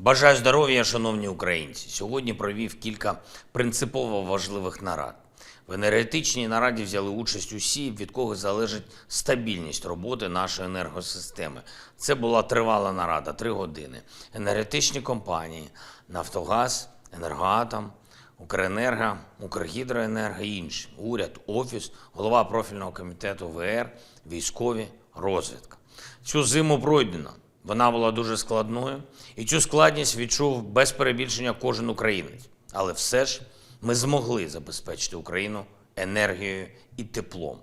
Бажаю здоров'я, шановні українці. Сьогодні провів кілька принципово важливих нарад. В енергетичній нараді взяли участь усі, від кого залежить стабільність роботи нашої енергосистеми. Це була тривала нарада, три години. Енергетичні компанії, Нафтогаз, Енергоатом, Укренерго, Укргідроенерго і інші. Уряд, офіс, голова профільного комітету ВР, військові, розвідка. Цю зиму пройдено. Вона була дуже складною, і цю складність відчув без перебільшення кожен українець. Але все ж ми змогли забезпечити Україну енергією і теплом.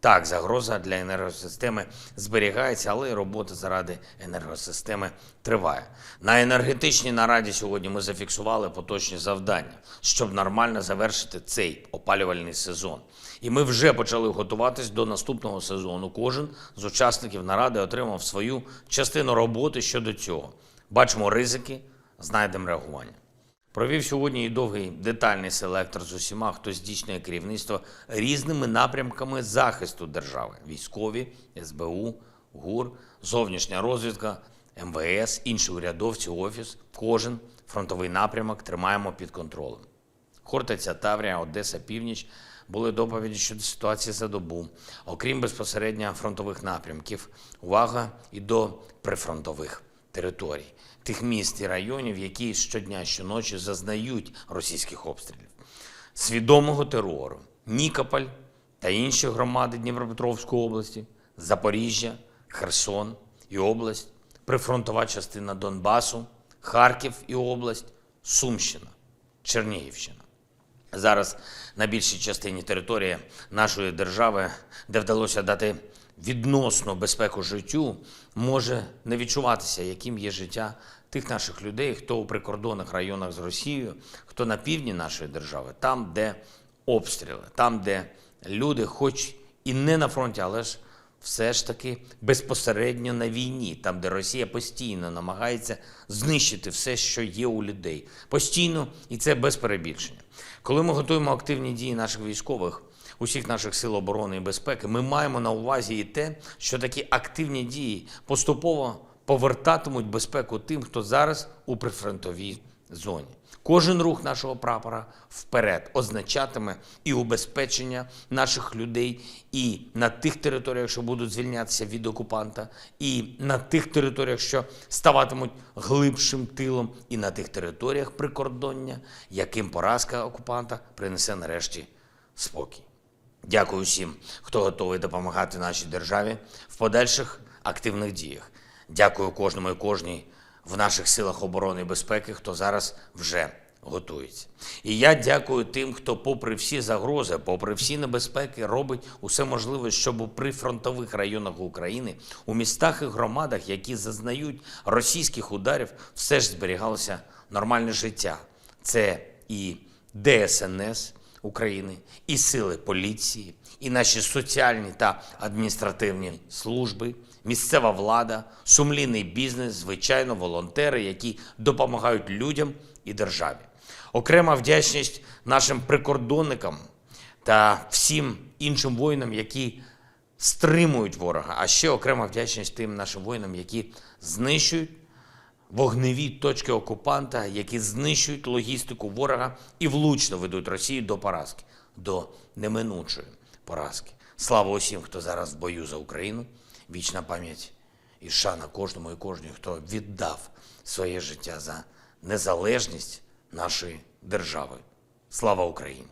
Так, загроза для енергосистеми зберігається, але робота заради енергосистеми триває. На енергетичній нараді сьогодні ми зафіксували поточні завдання, щоб нормально завершити цей опалювальний сезон. І ми вже почали готуватись до наступного сезону. Кожен з учасників наради отримав свою частину роботи щодо цього. Бачимо ризики, знайдемо реагування. Провів сьогодні і довгий детальний селектор з усіма, хто здійснює керівництво різними напрямками захисту держави: військові, СБУ, ГУР, зовнішня розвідка, МВС, інші урядовці, офіс. Кожен фронтовий напрямок тримаємо під контролем. Хортиця, Таврія, Одеса, Північ були доповіді щодо ситуації за добу. Окрім безпосередньо фронтових напрямків, увага і до прифронтових територій, тих міст і районів, які щодня, щоночі зазнають російських обстрілів, свідомого терору, Нікополь та інші громади Дніпропетровської області, Запоріжжя, Херсон і область, прифронтова частина Донбасу, Харків і область, Сумщина, Чернігівщина. Зараз на більшій частині території нашої держави, де вдалося дати відносну безпеку життю, може не відчуватися, яким є життя тих наших людей, хто у прикордонних районах з Росією, хто на півдні нашої держави, там, де обстріли, там, де люди, хоч і не на фронті, але ж все ж таки безпосередньо на війні, там, де Росія постійно намагається знищити все, що є у людей. Постійно, і це без перебільшення. Коли ми готуємо активні дії наших військових, усіх наших сил оборони і безпеки, ми маємо на увазі і те, що такі активні дії поступово повертатимуть безпеку тим, хто зараз у прифронтовій зоні. Кожен рух нашого прапора вперед означатиме і убезпечення наших людей і на тих територіях, що будуть звільнятися від окупанта, і на тих територіях, що ставатимуть глибшим тилом, і на тих територіях прикордоння, яким поразка окупанта принесе нарешті спокій. Дякую всім, хто готовий допомагати нашій державі в подальших активних діях. Дякую кожному і кожній в наших силах оборони і безпеки, хто зараз вже готується. І я дякую тим, хто, попри всі загрози, попри всі небезпеки, робить усе можливе, щоб у прифронтових районах України, у містах і громадах, які зазнають російських ударів, все ж зберігалося нормальне життя. Це і ДСНС України, і сили поліції, і наші соціальні та адміністративні служби, місцева влада, сумлінний бізнес, звичайно, волонтери, які допомагають людям і державі. Окрема вдячність нашим прикордонникам та всім іншим воїнам, які стримують ворога. А ще окрема вдячність тим нашим воїнам, які знищують вогневі точки окупанта, які знищують логістику ворога і влучно ведуть Росію до поразки, до неминучої поразки. Слава усім, хто зараз в бою за Україну. Вічна пам'ять і шана кожному і кожній, хто віддав своє життя за незалежність нашої держави. Слава Україні!